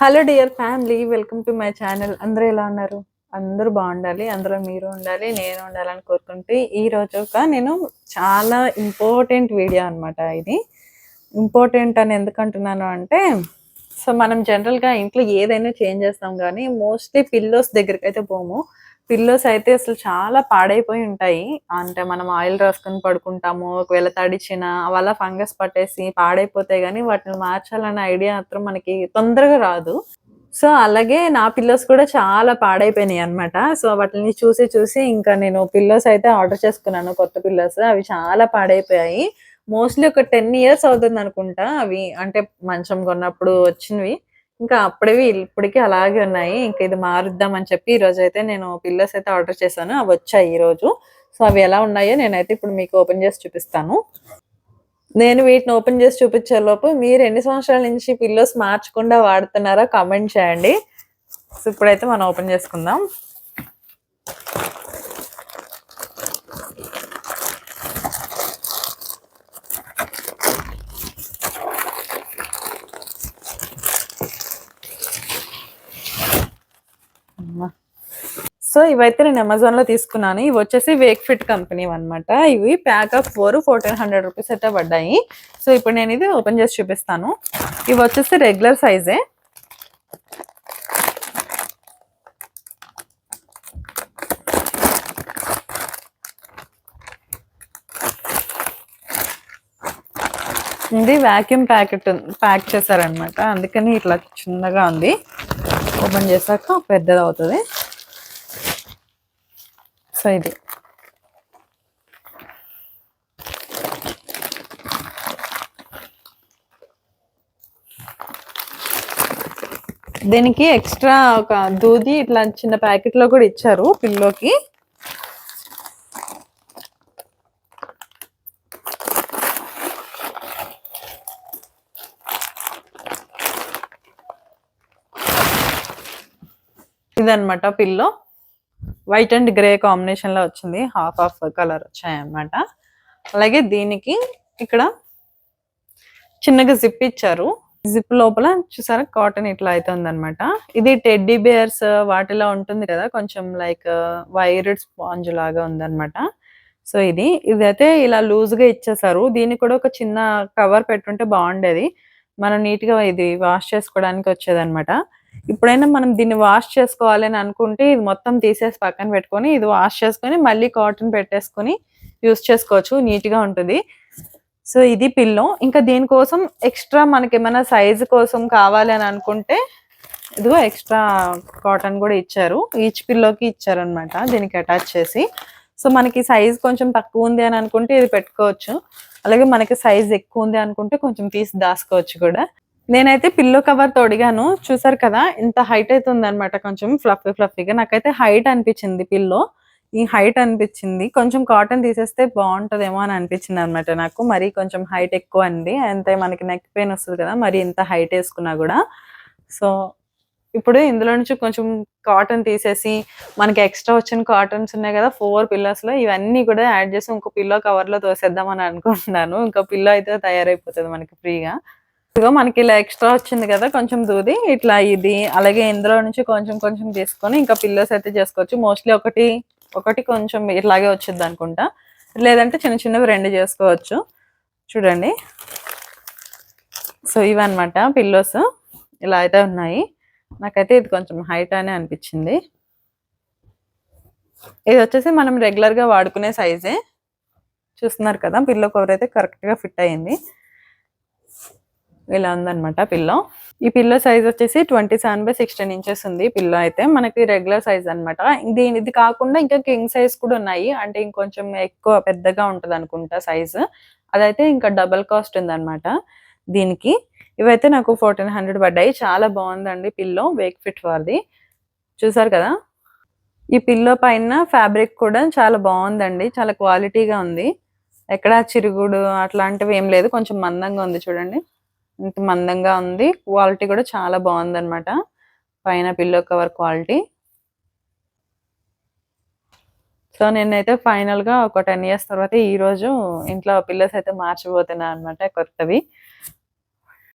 Hello dear family welcome to my channel. అందరూ ఎలా ఉన్నారు? అందరూ బాగుండాలి అందరూ మీరు ఉండాలి నేను ఉండాలని కోరుకుంటే ఈ రోజు ఒక నేను చాలా ఇంపార్టెంట్ వీడియో అనమాట ఇది. ఇంపార్టెంట్ అని ఎందుకంటున్నాను అంటే సో మనం జనరల్గా ఇంట్లో ఏదైనా చేంజ్ చేస్తాం కానీ మోస్ట్లీ పిల్లోస్ దగ్గరికి అయితే పోము. పిల్లోస్ అయితే అసలు చాలా పాడైపోయి ఉంటాయి. అంటే మనం ఆయిల్ రాసుకొని పడుకుంటాము ఒకవేళ తడిచిన వల్ల ఫంగస్ పట్టేసి పాడైపోతాయి కానీ వాటిని మార్చాలనే ఐడియా మాత్రం మనకి తొందరగా రాదు. సో అలాగే నా పిల్లోస్ కూడా చాలా పాడైపోయినాయి అనమాట సో వాటిని చూసి చూసి ఇంకా నేను పిల్లోస్ అయితే ఆర్డర్ చేసుకున్నాను కొత్త పిల్లోస్. అవి చాలా పాడైపోయాయి. మోస్ట్లీ ఒక టెన్ ఇయర్స్ అవుతుంది అనుకుంటా. అవి అంటే మంచం కొన్నప్పుడు వచ్చినవి. ఇంకా అప్పుడవి ఇప్పటికీ అలాగే ఉన్నాయి. ఇంకా ఇది మారుద్దాం అని చెప్పి ఈరోజు అయితే నేను పిల్లోస్ అయితే ఆర్డర్ చేశాను. అవి వచ్చాయి ఈరోజు సో అవి ఎలా ఉన్నాయో నేనైతే ఇప్పుడు మీకు ఓపెన్ చేసి చూపిస్తాను. నేను వీటిని ఓపెన్ చేసి చూపించే లోపు మీరు ఎన్ని సంవత్సరాల నుంచి పిల్లోస్ మార్చకుండా వాడుతున్నారో కామెంట్ చేయండి. సో ఇప్పుడైతే మనం ఓపెన్ చేసుకుందాం. సో ఇవైతే నేను అమెజాన్లో తీసుకున్నాను. ఇవి వచ్చేసి వేక్ ఫిట్ కంపెనీ అన్నమాట. ఇవి pack of four fourteen hundred rupees అయితే పడ్డాయి. సో ఇప్పుడు నేను ఇది ఓపెన్ చేసి చూపిస్తాను. ఇవి వచ్చేసి రెగ్యులర్ సైజే. ఇది వాక్యూమ్ ప్యాకెట్ ప్యాక్ చేశారనమాట అందుకని ఇట్లా చిన్నగా ఉంది. ఓపెన్ చేశాక పెద్దది అవుతుంది సో ఇది దీనికి ఎక్స్ట్రా ఒక దూది ఇట్లా చిన్న ప్యాకెట్లో కూడా ఇచ్చారు పిల్లోకి. ఇదన్నమాట పిల్లో. వైట్ అండ్ గ్రే కాంబినేషన్లో వచ్చింది. హాఫ్ హాఫ్ కలర్ వచ్చాయన్నమాట అలాగే దీనికి ఇక్కడ చిన్నగా జిప్ ఇచ్చారు. జిప్ లోపల చూసారా కాటన్ ఇట్లా అవుతుంది అనమాట ఇది టెడ్డీ బేర్స్ వాటిలో ఉంటుంది కదా కొంచెం లైక్ వైర్డ్ స్పాంజ్ లాగా ఉందన్నమాట. సో ఇది ఇదైతే ఇలా లూజ్గా ఇచ్చేసారు. దీనికి కూడా ఒక చిన్న కవర్ పెట్టుంటే బాగుండేది. మనం నీట్గా ఇది వాష్ చేసుకోవడానికి వచ్చేదన్నమాట. ఇప్పుడైనా మనం దీన్ని వాష్ చేసుకోవాలి అని అనుకుంటే ఇది మొత్తం తీసేసి పక్కన పెట్టుకొని ఇది వాష్ చేసుకొని మళ్ళీ కాటన్ పెట్టేసుకొని యూస్ చేసుకోవచ్చు. నీట్గా ఉంటుంది. సో ఇది పిల్లో. ఇంకా దీనికోసం ఎక్స్ట్రా మనకి ఏమైనా సైజు కోసం కావాలి అని అనుకుంటే ఇదిగో ఎక్స్ట్రా కాటన్ కూడా ఇచ్చారు. ఈచ్ పిల్లోకి ఇచ్చారనమాట దీనికి అటాచ్ చేసి. సో మనకి సైజ్ కొంచెం తక్కువ ఉంది అని అనుకుంటే ఇది పెట్టుకోవచ్చు. అలాగే మనకి సైజ్ ఎక్కువ ఉంది అనుకుంటే కొంచెం తీసి దాచుకోవచ్చు కూడా. నేనైతే పిల్లో కవర్ తొడిగాను. చూసారు కదా ఇంత హైట్ అయితే ఉందన్నమాట. కొంచెం ఫ్లఫీ ఫ్లఫీగా నాకైతే హైట్ అనిపించింది పిల్లో ఈ హైట్ అనిపించింది. కొంచెం కాటన్ తీసేస్తే బాగుంటుందేమో అని అనిపించింది అనమాట నాకు. మరి కొంచెం హైట్ ఎక్కువ అండి అంతే మనకి నెక్ పెయిన్ వస్తుంది కదా మరి ఇంత హైట్ వేసుకున్నా కూడా. సో ఇప్పుడు ఇందులో నుంచి కొంచెం కాటన్ తీసేసి మనకి ఎక్స్ట్రా వచ్చిన కాటన్స్ ఉన్నాయి కదా ఫోర్ పిల్లోస్లో ఇవన్నీ కూడా యాడ్ చేసి ఇంకో పిల్లో కవర్లో తోసేద్దామని అనుకుంటున్నాను. ఇంకో పిల్లో అయితే తయారైపోతుంది మనకి ఫ్రీగా ఇదిగో మనకి ఇలా ఎక్స్ట్రా వచ్చింది కదా కొంచెం దూది. ఇట్లా ఇది అలాగే ఇందులో నుంచి కొంచెం కొంచెం తీసుకొని ఇంకా పిల్లోస్ అయితే చేసుకోవచ్చు. మోస్ట్లీ ఒకటి ఒకటి కొంచెం ఇట్లాగే వచ్చింది అనుకుంటా. లేదంటే చిన్న చిన్నవి రెండు చేసుకోవచ్చు. చూడండి. సో ఇవన్నమాట పిల్లోస్ ఇలా అయితే ఉన్నాయి. నాకైతే ఇది కొంచెం హైట్ అనే అనిపించింది. ఇది వచ్చేసి మనం రెగ్యులర్గా వాడుకునే సైజే చూస్తున్నారు కదా పిల్లో కవర్ అయితే కరెక్ట్గా ఫిట్ అయింది. ఇలా ఉందన్నమాట పిల్లో. ఈ పిల్లో సైజ్ వచ్చేసి twenty seven by sixteen inches ఉంది. పిల్లో అయితే మనకి రెగ్యులర్ సైజ్ అనమాట దీని ఇది కాకుండా ఇంకా కింగ్ సైజ్ కూడా ఉన్నాయి. అంటే ఇంకొంచెం ఎక్కువ పెద్దగా ఉంటుంది అనుకుంటా సైజ్ అదైతే ఇంకా డబల్ కాస్ట్ ఉందన్నమాట దీనికి. ఇవైతే నాకు ఫోర్టీన్ హండ్రెడ్ పడ్డాయి. చాలా బాగుందండి పిల్లో. వేక్ ఫిట్ వారిది. చూసారు కదా? ఈ పిల్లో పైన ఫ్యాబ్రిక్ కూడా చాలా బాగుందండి. చాలా క్వాలిటీగా ఉంది. ఎక్కడ చిరుగుడు అట్లాంటివి ఏం లేదు. కొంచెం మందంగా ఉంది చూడండి. ఇంత మందంగా ఉంది. క్వాలిటీ కూడా చాలా బాగుంది అనమాట పైన పిల్లో కవర్ క్వాలిటీ. సో నేనైతే ఫైనల్గా ఒక టెన్ ఇయర్స్ తర్వాత ఈ రోజు ఇంట్లో పిల్లర్స్ అయితే మార్చిపోతున్నా అనమాట కొత్తవి.